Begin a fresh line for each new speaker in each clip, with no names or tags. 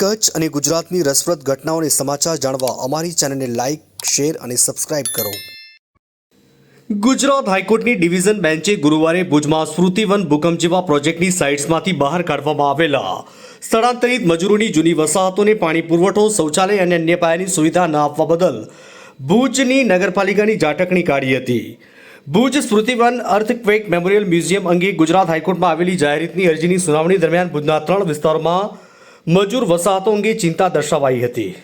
કચ્છ અને ગુજરાતની રસપ્રદ ઘટનાઓને સમાચાર જાણવા અમારી ચેનલને લાઇક શેર અને સબસ્ક્રાઇબ કરો. ગુજરાત હાઈકોર્ટની ડિવિઝન બેન્ચે ગુરુવારે ભુજમાં સ્મૃતિવન ભૂકંપ જેવા પ્રોજેક્ટની સાઇટ્સમાંથી બહાર કાઢવામાં આવેલા સ્થળાંતરિત મજૂરોની જૂની વસાહતોને પાણી પુરવઠો, શૌચાલય અને અન્ય પાયાની સુવિધા ન આપવા બદલ ભુજની નગરપાલિકાની ઝાટકણી કાઢી હતી. Bhuj Smritivan earthquake memorial museum અંગે ગુજરાત હાઈકોર્ટમાં આવેલી જાહેરાતની અરજીની સુનાવણી દરમિયાન ભુજના ત્રણ વિસ્તારોમાં મજૂર વસાહતો અંગે ચિંતા દર્શાવાઈ હતી.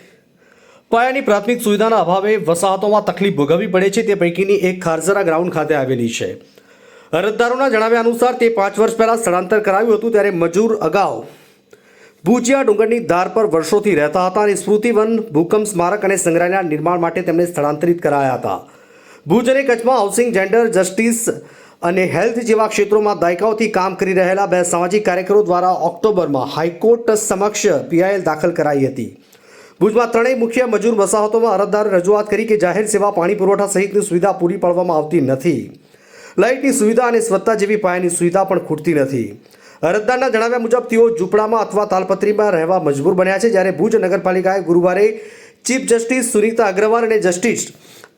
પાયાની પ્રાથમિક સુવિધાના અભાવે વસાહતોમાં તકલીફ ભોગવવી પડે છે, તે પૈકીની એક ખારઝરા ગ્રાઉન્ડ ખાતે આવેલી છે. અરજદારોના જણાવ્યા અનુસાર, તે પાંચ વર્ષ પહેલાં સ્થળાંતર કરાવ્યું હતું, ત્યારે મજૂર અગાઉ ભુજિયા ડુંગરની ધાર પર વર્ષોથી રહેતા હતા અને સ્મૃતિવન ભૂકંપ સ્મારક અને સંગ્રહાલયના નિર્માણ માટે તેમને સ્થળાંતરિત કરાયા હતા. ભુજ અને કચ્છમાં હાઉસિંગ જેન્ડર જસ્ટિસ અને હેલ્થ જેવા ક્ષેત્રોમાં દાયકાઓથી કામ કરી રહેલા બે સામાજિક કાર્યકરો દ્વારા ઓક્ટોબરમાં હાઈકોર્ટ સમક્ષ પીઆઈએલ દાખલ કરાઈ હતી. ભુજમાં ત્રણેય મુખ્ય મજૂર વસાહતોમાં અરજદારે રજૂઆત કરી કે જાહેર સેવા, પાણી પુરવઠા સહિતની સુવિધા પૂરી પાડવામાં આવતી નથી. લાઇટની સુવિધા અને સ્વચ્છતા જેવી પાયાની સુવિધા પણ ખૂટતી નથી. અરજદારના જણાવ્યા મુજબ, તેઓ ઝૂંપડામાં અથવા તાલપત્રીમાં રહેવા મજબૂર બન્યા છે, જ્યારે ભુજ નગરપાલિકાએ ગુરુવારે ચીફ જસ્ટિસ સુનીતા અગ્રવાલ અને જસ્ટિસ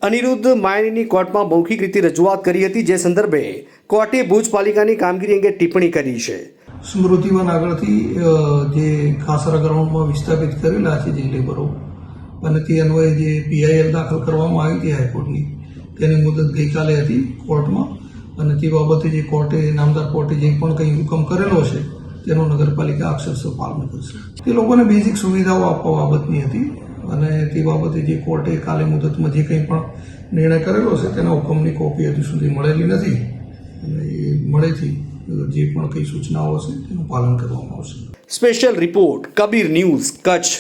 અનિરુદ્ધ માયનીની કોર્ટમાં મૌખિક રીતે રજૂઆત કરી હતી, જે સંદર્ભે કોર્ટે ભુજ પાલિકાની કામગીરી અંગે ટિપ્પણી કરી છે.
સ્મૃતિવન આગળથી જે ખાસરા ગ્રાઉન્ડમાં વિસ્થાપિત કરેલા છે જે લેબરો, અને તે અન્વયે જે પીઆઈએલ દાખલ કરવામાં આવી હતી હાઈકોર્ટની, તેની મુદત ગઈકાલે હતી કોર્ટમાં, અને તે બાબતે જે કોર્ટે, નામદાર કોર્ટે જે પણ કંઈ હુકમ કરેલો છે, તેનો નગરપાલિકા અક્ષરશઃ પાલન કરશે. તે લોકોને બેઝિક સુવિધાઓ આપવા બાબતની હતી. અને તે બાબતે જે કોર્ટે કાલે મુદતમાં જે કંઈ પણ નિર્ણય કરેલો છે, તેના હુકમની કોપી હજુ સુધી મળેલી નથી. અને એ મળેથી જે પણ કંઈ સૂચનાઓ હશે, તેનું પાલન કરવામાં આવશે.
Special report Kabir news Kutch